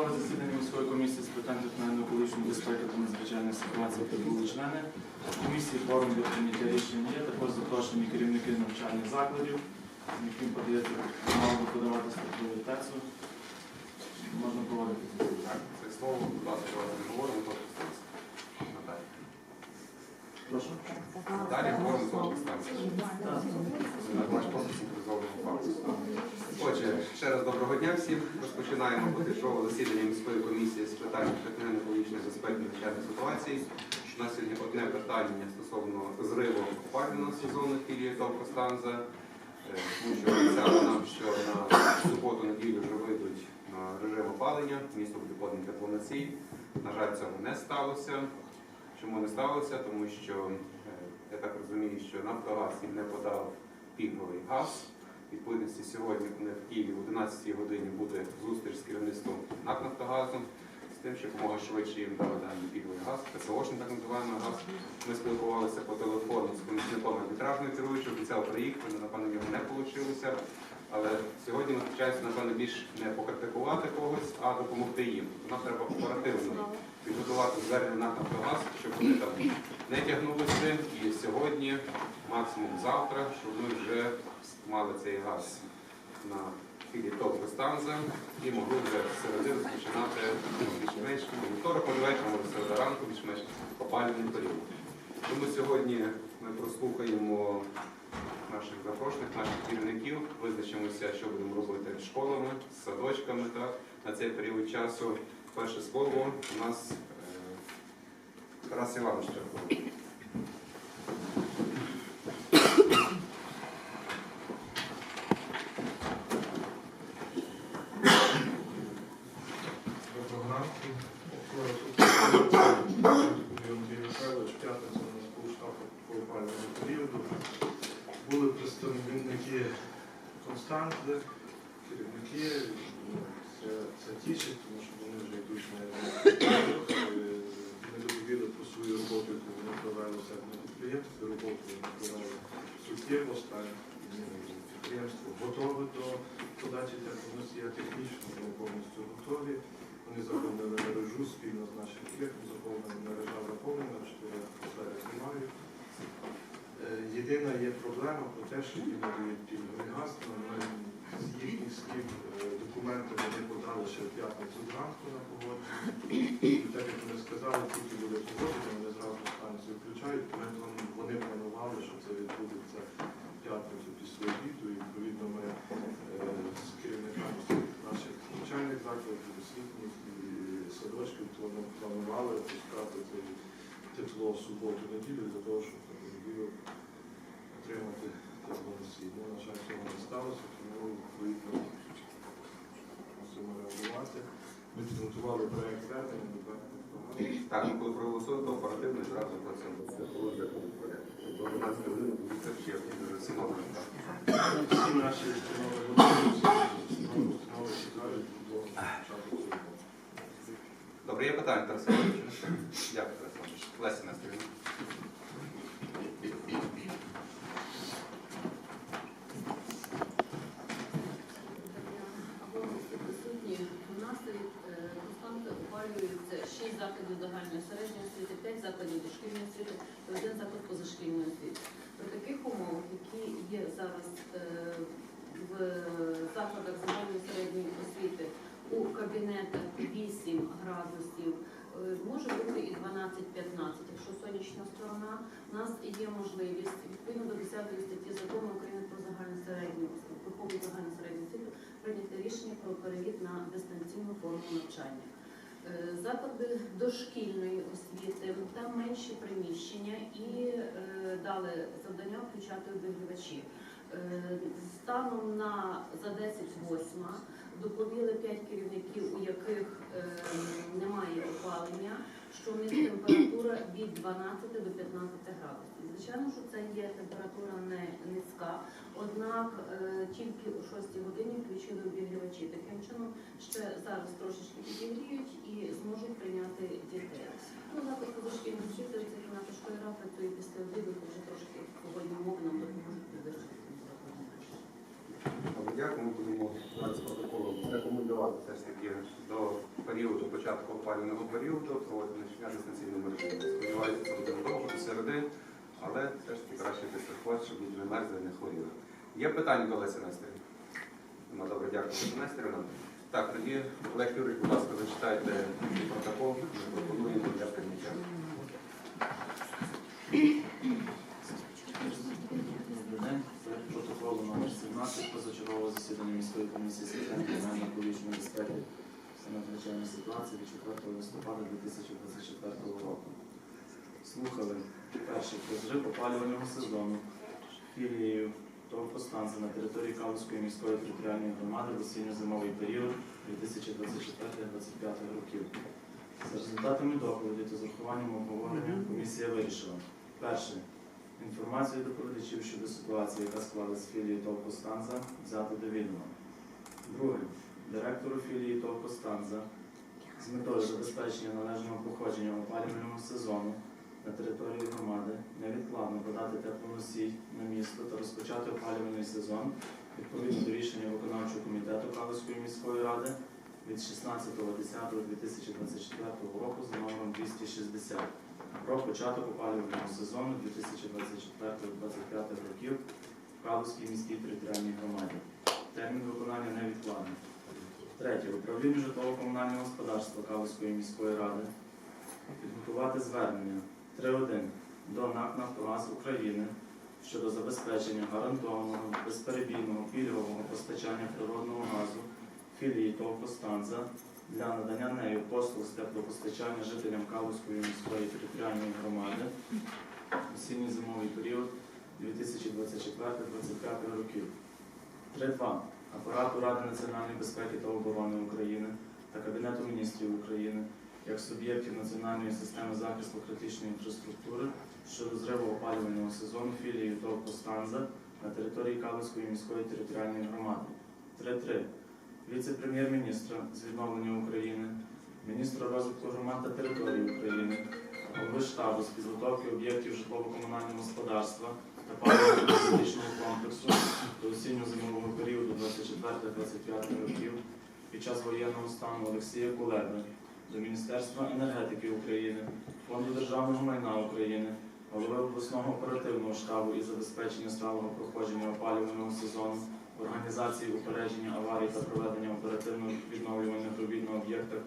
Чергове засідання міської комісії з питань національної безпеки та надзвичайних ситуацій прибули члени. Комісії форум для прийняття рішень є. Також запрошені керівники навчальних закладів, яким подається право подавати статтю тексту. Можна проводити. Так, це слово, будь ласка, говоримо, то. Прошу. Далі говоримо централізований факт. Отже, ще раз доброго дня всім. Розпочинаємо потижове засідання міської комісії з питань екологічної безпеки надзвичайних ситуацій. У нас сьогодні одне питання стосовно зриву опалювального сезону філії Ковкостанза. Е, Тому що обіцяли нам, що на суботу-неділю вже вийдуть на режим опалення, місто буде поданий теплоносій. На жаль, цього не сталося. Чому не сталося? Тому що е, я так розумію, що Нафтогаз їм не подав пільговий газ. Відповідності сьогодні в Києві в 11 годині буде зустріч з керівництвом НАК «Нафтогазу» з тим, що якомога швидше їм дали даний пільговий газ, ПСОшний так називаємо газ. Ми спілкувалися по телефону з помічником арбітражної керуючого, обіцяв приїхати, але напевно його не вийшло. Але сьогодні ми навчаємося, напевно, більш не покритикувати когось, а допомогти їм. Нам треба оперативно підготувати звернення на Нафтогаз, щоб вони там не тягнулися. І сьогодні, максимум завтра, щоб ми вже мали цей газ на філії ТОВ Костанза і могли вже з середини починати більш-менш вівторок, вечора, може середа ранку, більш-менш опалювальний період. Тому сьогодні ми прослухаємо наших запрошених, наших керівників, визначимося, що будемо робити з школами, з садочками так, на цей період часу. Перше слово у нас е, Тарас Іванович Чарковий. Доброго ранку. Андрій Михайлович, п'ятниця у нас був штаб по опалювальному періоду. Були представники Константи, керівники. Ну, Це, це тішить, тому що вони вже йдуть на не доповіли про свою роботу, яку вони провели в на підприємстві. Роботу вони провели суттєво, стане підприємство готове до подачі теплоносія технічно, вони повністю готові. Вони заповнили мережу спільно з нашим клієнтом, заповнена мережа заповнена, що я зараз знімаю. Е, Єдина є проблема про те, що їм надають пільговий газ, з їхніх слів е, документи вони подали ще в п'ятницю зранку на погодження. Так як вони сказали, тільки буде погодження, вони зразу станцію включають. Вони планували, що це відбудеться в п'ятницю після обіду. І відповідно ми е, з керівниками наших навчальних закладів, освітніх і садочків плану- планували пускати це тепло в суботу-неділю для того, щоб неділю отримати теплоносій. Ну, на жаль, цього не сталося, тому відповідно мусимо реагувати. Ми підготували проєкт до Так, ми коли проголосуємо, то оперативно зразу працюємо. Це коли вже. До 12 години буде це ще вже всіма. Всі наші установи установи чекають до початку цього. Добре, є питання, Тарас Іванович? Дякую, Тарас Іванович. Леся Несторівна. присутні. У нас е, константи опалюються 6 закладів загальної середньої освіти, 5 закладів дошкільної освіти і один заклад позашкільної освіти. При таких умовах, які є зараз е, в закладах загальної середньої освіти, у кабінетах 8 градусів, е, може бути і 12-15. Якщо сонячна сторона, у нас є можливість відповідно до 10 статті закону України про загальну середню загальну середню освіту прийняти рішення про перевід на дистанційну форму навчання. Е, Заклади дошкільної освіти, там менші приміщення і е, дали завдання включати обігрівачі. Е, Станом на за 10.08 доповіли 5 керівників, у яких немає опалення, що у них температура від 12 до 15 градусів. Звичайно, що це є температура не низька, однак е, тільки о 6 годині включили обігрівачі. Таким чином ще зараз трошечки підігріють і зможуть прийняти дітей. Ну, заклад позашкільної освіти, це кімната школяра працює після обіду, вже трошки погодні умови нам допоможуть підвищити температуру. Подяку. Ми будемо зараз протоколом рекомендувати все ж таки до періоду початку опалювального періоду проводити дистанційному режимі. Сподіваюся, це буде довго до середи, але все ж таки краще підстрахувати, щоб не мерзли, не хворіли. Є питання до Лесі Нестерівни? Нема добре, дякую, Нестерівна. Так, тоді Олег Юрійович, будь ласка, зачитайте протокол, ми пропонуємо для прийняття. Протоколу номер 17 позачергового засідання міської комісії з питань кримінальної екологічної безпеки та надзвичайної ситуації від 4 листопада 2024 року. Слухали перший зрив опалювального сезону філією торфостанції на території Калузької міської територіальної громади в осінньо-зимовий період 2024-2025 років. За результатами доповіді та з урахуванням обговорення комісія вирішила. Перше. Інформацію доповідачів щодо ситуації, яка склалась з філії ТОВ «Костанза», взяти до відома. Друге. Директору філії ТОВ «Костанза» з метою забезпечення належного походження опалювального сезону на території громади невідкладно подати теплоносій на місто та розпочати опалювальний сезон відповідно до рішення виконавчого комітету Калузької міської ради від 16.10.2024 року за номером 260 про початок опалювального сезону 2024-2025 років в Калузькій міській територіальній громаді. Термін виконання невідкладний. Третє. Управління житлово-комунального господарства Калузької міської ради підготувати звернення 3.1 до НАК «Нафтогаз України щодо забезпечення гарантованого безперебійного пільгового постачання природного газу філії ТОВ «Костанза» для надання нею послуг з теплопостачання жителям Калузької міської територіальної громади осінньо-зимовий період 2024-2025 років. 3.2. Апарату Ради національної безпеки та оборони України та Кабінету міністрів України як суб'єктів національної системи захисту критичної інфраструктури щодо зриву опалювального сезону філії ТОВ «Костанза» на території Калузької міської територіальної громади. 3.3 віце-прем'єр-міністра з відновлення України, міністра розвитку громад та території України, голови штабу з підготовки об'єктів житлово-комунального господарства та паливно-енергетичного комплексу до осінньо-зимового періоду 24-25 років під час воєнного стану Олексія Кулеби до Міністерства енергетики України, Фонду державного майна України, голови обласного оперативного штабу із забезпечення сталого проходження опалювального сезону організації упередження аварій та проведення оперативно-відновлювальних робіт на об'єктах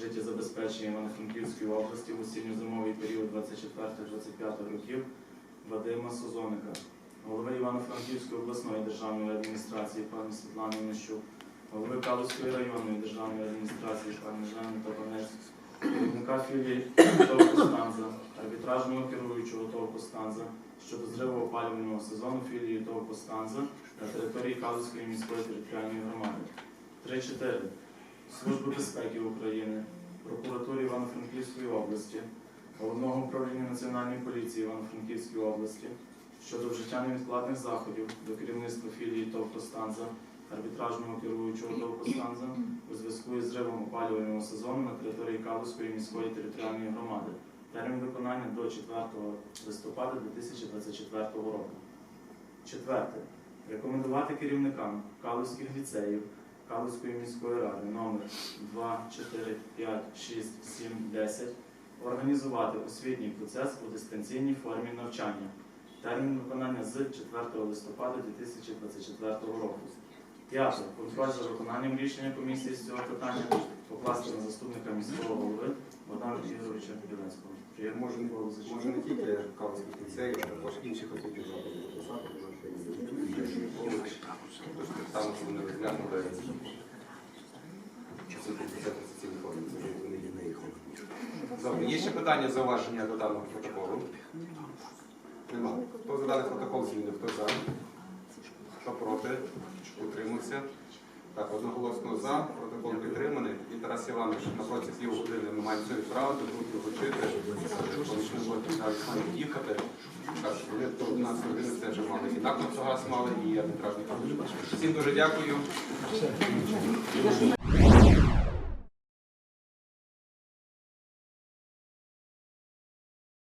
життєзабезпечення Івано-Франківської області в осінньо-зимовий період 24-25 років Вадима Созоника, голови Івано-Франківської обласної державної адміністрації пані Світлани Нищук, голови Калузької районної державної адміністрації філії ТОВ «Костанза», арбітражного керуючого ТОВ «Костанза» щодо зриву опалювального сезону філії ТОВ «Костанза» на території Калузької міської територіальної громади. 3.4. Служби безпеки України, прокуратури Івано-Франківської області, Головного управління Національної поліції Івано-Франківської області щодо вжиття невідкладних заходів до керівництва філії ТОВ «Костанза», арбітражного керуючого ТОВ «Костанза» у зв'язку із зривом опалювального сезону на території Калузької міської територіальної громади. Термін виконання до 4 листопада 2024 року. Четверте. Рекомендувати керівникам Калузьких ліцеїв Калузької міської ради номер 2, 4, 5, 6, 7, 10 організувати освітній процес у дистанційній формі навчання. Термін виконання з 4 листопада 2024 року. П'яте. Контроль за виконанням рішення комісії з цього питання покласти на заступника міського голови Богдана Ігоровича Білецького. Було зачитати. може не тільки Калузьких ліцеїв, а також інших освітніх закладів дописати, тому що там вони розглянули. Добре, є ще питання, зауваження до даного протоколу? Нема. Хто за даний протокол зміни? Хто за? Хто проти? Утримався? Так, одноголосно за, протокол підтриманий. І Тарас Іванович, на протязі години ми маємо це відправити, будуть його вчити, помічник буде на їхати. Так, вони до 11 години це вже мали. І так Нафтогаз мали, і арбітражний комітет. Всім дуже дякую.